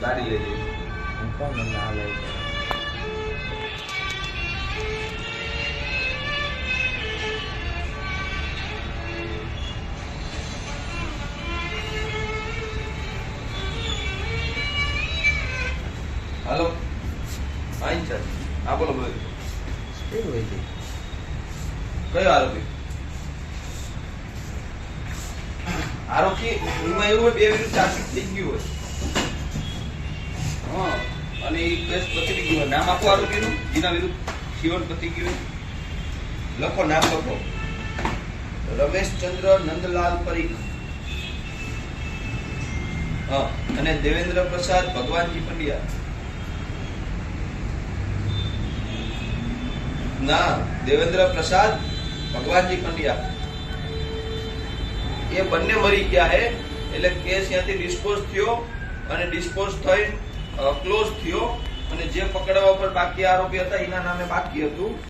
ગાડી લઈ જઈશ હાલો. હા સર હા બોલો બોલો? કયો આરોપી? આરોપી એમાં એવું હોય, બે વિરુદ્ધ ચાર્જશીટ થઈ ગયું હોય. અને એ કેસ પતી ગયું નામ આપો આરોપીનું જેના વિરુદ્ધ જીવન પતી ગયું લખો, નામ લખો. રમેશચંદ્ર નંદલાલ પરીખ. અને દેવેન્દ્ર પ્રસાદ ભગવાનજી પંડ્યા. ના, દેવેન્દ્ર પ્રસાદ ભગવાનજી પંડ્યા. એ બંને મરી ગયા હે. એટલે કેસ ત્યાંથી ડિસ્પોઝ થયો અને ડિસ્પોઝ થઈ ક્લોઝ થયો. અને જે પકડવા પર બાકી આરોપી હતા, એના નામે બાકી હતું.